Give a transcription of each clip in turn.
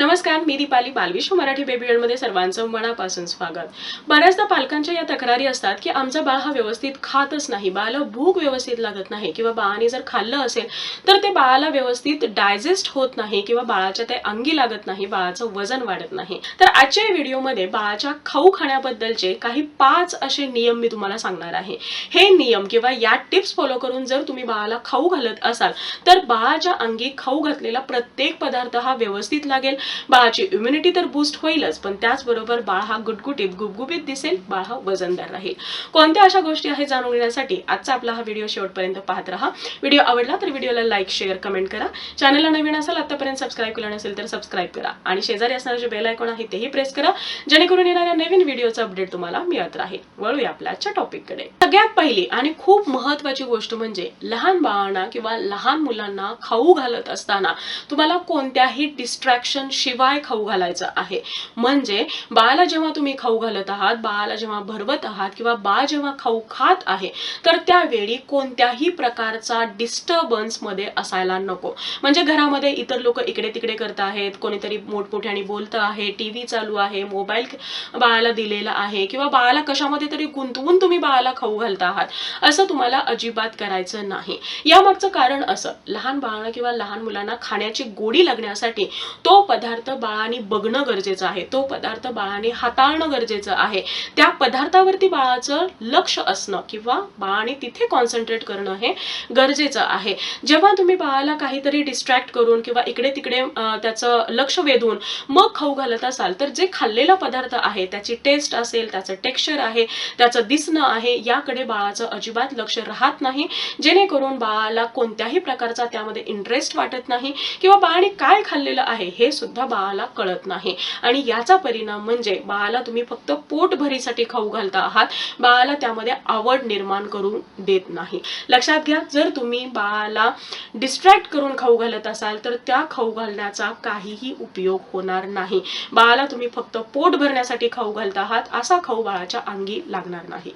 नमस्कार मी दीपाली बालविश्व मराठी बेबी सर्वांचं मनापासून स्वागत. बऱ्याचदा पालकांच्या या तक्रारी असतात की आमचा बाळ हा व्यवस्थित खातच नाही बाळाला भूक व्यवस्थित लागत नाही किंवा बाळाने जर खाल्लं असेल तर ते बाळाला व्यवस्थित डायजेस्ट होत नाही किंवा बाळाच्या ते अंगी लागत नाही बाळाचं वजन वाढत नाही. तर आजच्या या व्हिडिओमध्ये बाळाच्या खाऊ खाण्याबद्दलचे काही पाच असे नियम मी तुम्हाला सांगणार आहे. हे नियम किंवा या टिप्स फॉलो करून जर तुम्ही बाळाला खाऊ घालत असाल तर बाळाच्या अंगी खाऊ घातलेला प्रत्येक पदार्थ हा व्यवस्थित लागेल. बाळाची इम्युनिटी तर बूस्ट होईलच पण त्याचबरोबर बाळ हा गुटगुटीत गुबगुबीत दिसेल बाळ हा वजनदार राहील. कोणत्या अशा गोष्टी आहेत जाणून घेण्यासाठी आजचा आपला हा व्हिडिओ शेवटपर्यंत पाहत राहा. व्हिडिओ आवडला तर व्हिडिओला लाईक शेअर कमेंट करा. चॅनलला नवीन असाल आतापर्यंत सबस्क्राईब केलं नसेल तर सबस्क्राईब करा. आणि शेजारी असणारे जे बेल आयकॉन आहे तेही प्रेस करा. जेणेकरून येणाऱ्या नवीन व्हिडिओचा अपडेट तुम्हाला मिळत राहील. वळूया आपल्या आजच्या टॉपिककडे सगळ्यात पहिली आणि खूप महत्वाची गोष्ट म्हणजे लहान बाळांना किंवा लहान मुलांना खाऊ घालत असताना तुम्हाला कोणत्याही डिस्ट्रॅक्शन शिवाय खाऊ घालायचं आहे. म्हणजे बाळाला जेव्हा तुम्ही खाऊ घालत आहात बाळाला जेव्हा भरवत आहात किंवा बाळ जेव्हा खाऊ खात आहे तर त्यावेळी कोणत्याही प्रकारचा डिस्टर्बन्समध्ये असायला नको. म्हणजे घरामध्ये इतर लोक इकडे तिकडे करत आहेत कोणीतरी मोठमोठ्याने बोलत आहे टीव्ही चालू आहे मोबाईल बाळाला दिलेला आहे किंवा बाळाला कशामध्ये तरी गुंतवून तुम्ही बाळाला खाऊ घालता आहात असं तुम्हाला अजिबात करायचं नाही. यामागचं कारण असं लहान बाळाला किंवा लहान मुलांना खाण्याची गोडी लागण्यासाठी तो पदार्थ बाळाने बघणं गरजेचं आहे. तो पदार्थ बाळाने हाताळणं गरजेचं आहे. त्या पदार्थावरती बाळाचं लक्ष असणं किंवा बाळाने तिथे कॉन्सन्ट्रेट करणं हे गरजेचं आहे. जेव्हा तुम्ही बाळाला काहीतरी डिस्ट्रॅक्ट करून किंवा इकडे तिकडे त्याचं लक्ष वेधून मग खाऊ घालत असाल तर जे खाल्लेला पदार्थ आहे त्याची टेस्ट असेल त्याचं टेक्स्चर आहे त्याचं दिसणं आहे याकडे बाळाचं अजिबात लक्ष राहत नाही. जेणेकरून बाळाला कोणत्याही प्रकारचा त्यामध्ये इंटरेस्ट वाटत नाही किंवा बाळाने काय खाल्लेलं आहे हे सुद्धा सुद्धा बाळाला कळत नाही. आणि याचा परिणाम म्हणजे बाळाला तुम्ही फक्त पोटभरीसाठी खाऊ घालता आहात बाळाला त्यामध्ये आवड निर्माण करून देत नाही. लक्षात घ्या जर तुम्ही बाळाला डिस्ट्रॅक्ट करून खाऊ घालत असाल तर त्या खाऊ घालण्याचा काहीही उपयोग होणार नाही. बाळाला तुम्ही फक्त पोट भरण्यासाठी खाऊ घालता आहात असा खाऊ बाळाच्या अंगी लागणार नाही.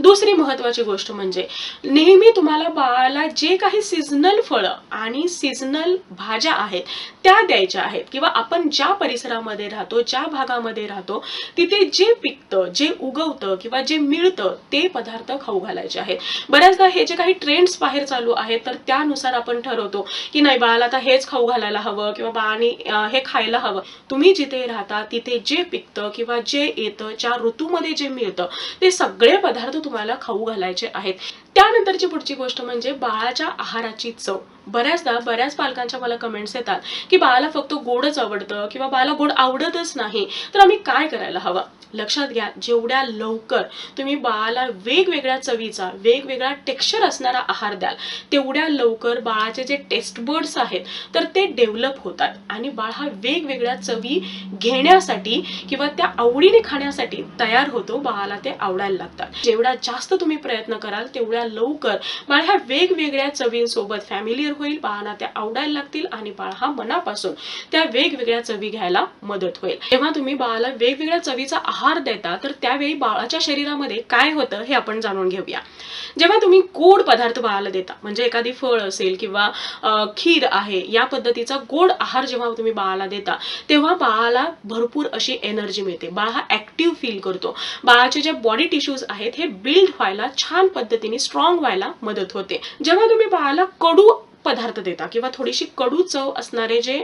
दुसरी महत्वाची गोष्ट म्हणजे नेहमी तुम्हाला बाळाला जे काही सीझनल फळं आणि सीझनल भाज्या आहेत त्या द्यायच्या आहेत. किंवा आपण ज्या परिसरामध्ये राहतो ज्या भागामध्ये राहतो तिथे जे पिकतं जे उगवतं किंवा जे मिळतं ते पदार्थ खाऊ घालायचे आहेत. बऱ्याचदा हे जे काही ट्रेंड्स बाहेर चालू आहेत तर त्यानुसार आपण ठरवतो की नाही बाळाला आता हेच खाऊ घालायला हवं किंवा बाळाने हे खायला हवं. तुम्ही जिथे राहता तिथे जे पिकतं किंवा जे येतं ज्या ऋतूमध्ये जे मिळतं ते सगळे पदार्थ तुम्हाला खाऊ घालायचे आहेत. त्यानंतरची पुढची गोष्ट म्हणजे बाळाच्या आहाराची चव. बऱ्याचदा बऱ्याच पालकांच्या मला कमेंट्स येतात की बाळाला फक्त गोडच आवडतं किंवा बाळाला गोड आवडतच नाही तर आम्ही काय करायला हवं? लक्षात घ्या जेवढ्या लवकर तुम्ही बाळाला वेगवेगळ्या चवीचा वेगवेगळा टेक्स्चर असणारा आहार द्याल तेवढ्या लवकर बाळाचे जे टेस्ट बर्ड्स आहेत तर ते डेव्हलप होतात. आणि बाळ हा वेगवेगळ्या चवी घेण्यासाठी किंवा त्या आवडीने खाण्यासाठी तयार होतो बाळाला ते आवडायला लागतात. जेवढा जास्त तुम्ही प्रयत्न कराल तेवढ्या लवकर. बाळ ह्या वेगवेगळ्या चवींसोबत फॅमिलीयर होईल बाळाला त्या आवडायला लागतील आणि बाळ हा मनापासून त्या वेगवेगळ्या चवी घ्यायला मदत होईल. जेव्हा तुम्ही बाळाला वेगवेगळ्या चवीचा आहार देता तर त्यावेळी बाळाच्या शरीरामध्ये काय होतं हे आपण जाणून घेऊया. जेव्हा तुम्ही गोड पदार्थ बाळाला देता म्हणजे एखादी फळ असेल किंवा खीर आहे या पद्धतीचा गोड आहार जेव्हा तुम्ही बाळाला देता तेव्हा बाळाला भरपूर अशी एनर्जी मिळते. बाळ हा ऍक्टिव्ह फील करतो. बाळाचे जे बॉडी टिश्यूज आहेत हे बिल्ड व्हायला छान पद्धतीने स्ट्रॉंग व्हायला मदत होते. जेव्हा तुम्ही बाळाला कडू पदार्थ देता किंवा थोडीशी कडू चव असणारे जे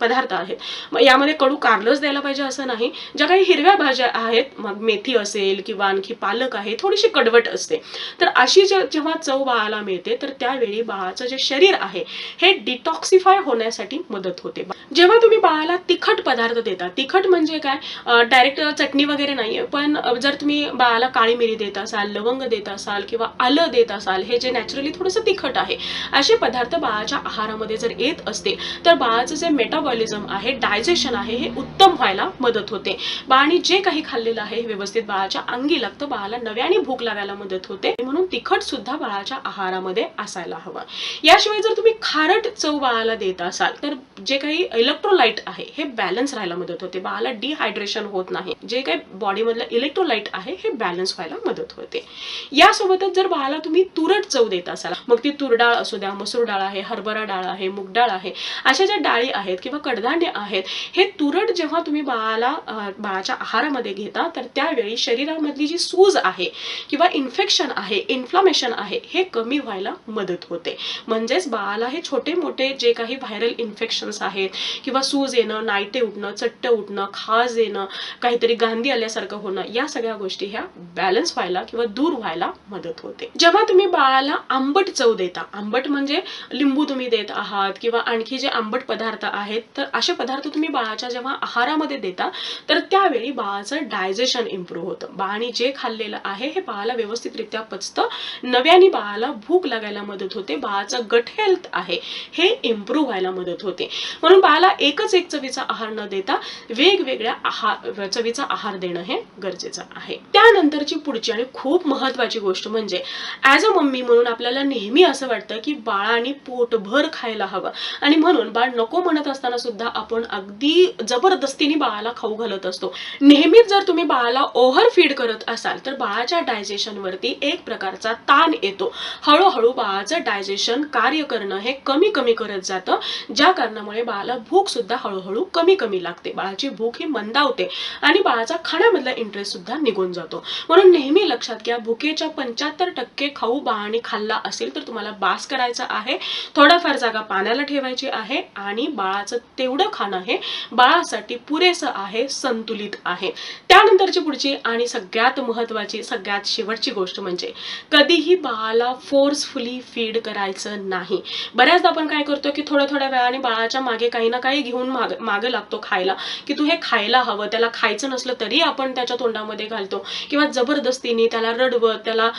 पदार्थ आहेत. मग यामध्ये कडू कारलंच द्यायला पाहिजे असं नाही. ज्या काही हिरव्या भाज्या आहेत मग मेथी असेल किंवा आणखी पालक आहे थोडीशी कडवट असते. तर अशी जेव्हा चव बाळाला मिळते तर त्यावेळी बाळाचं जे शरीर आहे हे डिटॉक्सिफाय होण्यासाठी मदत होते. जेव्हा तुम्ही बाळाला तिखट पदार्थ देता तिखट म्हणजे काय? डायरेक्ट चटणी वगैरे नाहीये पण जर तुम्ही बाळाला काळी मिरी देत असाल लवंग देत असाल किंवा आलं देत असाल हे जे नॅचरली थोडंसं तिखट आहे असे पदार्थ बाळाच्या आहारामध्ये जर येत असते तर बाळाचं जे मेटाबॉलिझम आहे डायजेशन आहे हे उत्तम व्हायला मदत होते. बाळाने जे काही खाल्लेलं आहे हे व्यवस्थित बाळाच्या अंगी लागतं बाळाला नव्याने भूक लागायला मदत होते. म्हणून तिखट सुद्धा बाळाच्या आहारामध्ये असायला हवं. याशिवाय जर तुम्ही खारट चव बाळाला देत असाल तर जे काही इलेक्ट्रोलाइट आहे हे बॅलन्स राहायला मदत होते. बाळाला डिहायड्रेशन होत नाही. जे काही बॉडीमधलं इलेक्ट्रोलाइट आहे हे बॅलन्स व्हायला मदत होते. यासोबतच जर बाळाला तुम्ही तुरट चव देत असाल मग ती तुरडाळ असू द्या मसूर मसूर डाळ आहे हरभरा डाळ आहे मूग डाळ आहे अशा ज्या डाळी आहेत किंवा कडधान्य आहेत हे तुरट जेव्हा तुम्ही बाळाला बाळाच्या आहारामध्ये घेता तर त्यावेळी शरीरामधली जी सूज आहे किंवा इन्फेक्शन आहे इन्फ्लामेशन आहे हे कमी व्हायला मदत होते. म्हणजेच बाळाला हे छोटे मोठे जे काही व्हायरल इन्फेक्शन्स आहेत किंवा सूज येणं नायटे उठणं चट्ट उठणं खाज येणं काहीतरी गांधी आल्यासारखं होणं या सगळ्या गोष्टी ह्या बॅलन्स व्हायला किंवा दूर व्हायला मदत होते. जेव्हा तुम्ही बाळाला आंबट चव देता आंबट म्हणजे लिंबू तुम्ही देत आहात किंवा आणखी जे आंबट पदार्थ आहेत तर असे पदार्थ तुम्ही बाळाच्या जेव्हा आहारामध्ये देता तर त्यावेळी बाळाचं डायजेशन इम्प्रूव्ह होतं. बाळाने जे खाल्लेलं आहे हे बाळाला व्यवस्थितरित्या पचतं. नव्याने बाळाला भूक लागायला मदत होते. बाळाचं गट हेल्थ आहे हे इम्प्रूव्ह व्हायला मदत होते. म्हणून बाळाला एकच एक चवीचा आहार न देता वेगवेगळ्या आहार चवीचा आहार देणं हे गरजेचं आहे. त्यानंतरची पुढची आणि खूप महत्वाची गोष्ट म्हणजे ऍज अ मम्मी म्हणून आपल्याला नेहमी असं वाटतं की बाळाने पोटभर खायला हवं. आणि म्हणून बाळ नको म्हणत असताना सुद्धा आपण अगदी जबरदस्तीने बाळाला खाऊ घालत असतो. नेहमीच जर तुम्ही बाळाला ओव्हर फीड करत असाल तर बाळाच्या डायजेशन वरती एक प्रकारचा ताण येतो. हळूहळू बाळाचं डायजेशन कार्य करणं हे कमी कमी करत जातं. ज्या कारणामुळे बाळाला भूक सुद्धा हळूहळू कमी कमी लागते. बाळाची भूक ही मंदावते आणि बाळाचा खाण्यामधला इंटरेस्ट सुद्धा निघून जातो. म्हणून नेहमी लक्षात घ्या भुकेच्या पंच्याहत्तर टक्के खाऊ बाळाने खाल्ला असेल तर तुम्हाला बास करायचा आहे. थोडाफार जागा पाण्याला ठेवायची आहे आणि बाळाचं तेवढं खाणं हे बाळासाठी पुरेसं आहे संतुलित आहे. त्यानंतरची पुढची आणि सगळ्यात महत्वाची सगळ्यात शेवटची गोष्ट म्हणजे कधीही बाळाला फोर्सफुली फीड करायचं नाही. बऱ्याचदा आपण काय करतो की थोड्या थोड्या वेळाने बाळाच्या मागे काही ना काही घेऊन माग मागे लागतो खायला. की तू हे खायला हवं त्याला खायचं नसलं तरी आपण त्याच्या तोंडामध्ये घालतो. किंवा जबरदस्तीने त्याला रडवत त्याला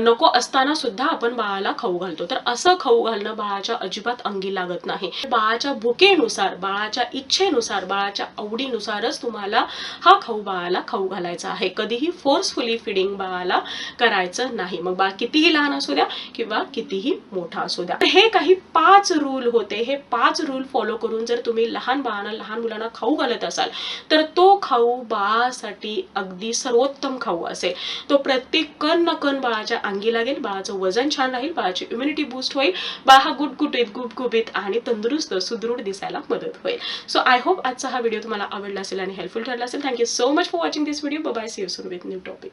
नको असताना सुद्धा आपण बाळाला खाऊ घालतो. तर असं खाऊ घालणं बाळाच्या अजिबात अंगी लागत नाही. बाळाच्या भुकेनुसार बाळाच्या इच्छेनुसार बाळाच्या आवडीनुसारच तुम्हाला हा खाऊ बाळाला खाऊ घालायचा आहे. कधीही फोर्सफुली फिडिंग बाळाला करायचं नाही. मग बाळ कितीही लहान असू द्या किंवा कितीही मोठा असू द्या. हे काही पाच रूल होते. हे पाच रूल फॉलो करून जर तुम्ही लहान बाळांना लहान मुलांना खाऊ घालत असाल तर तो खाऊ बाळासाठी अगदी सर्वोत्तम खाऊ असेल. तो प्रत्येक कण न कण बाळाच्या अंगी लागेल बाळाचं वजन छान राहील बाळाची इम्युनिटी बूस्ट होईल बाळ हा गुटगुटीत गुबगुबीत आणि तंदुरुस्त सुदृढ दिसायला मदत होईल. सो आय होप आजचा हा व्हिडिओ तुम्हाला आवडला असेल आणि हेल्पफुल ठरला असेल. Thank you so much for watching this video bye see you soon with new topic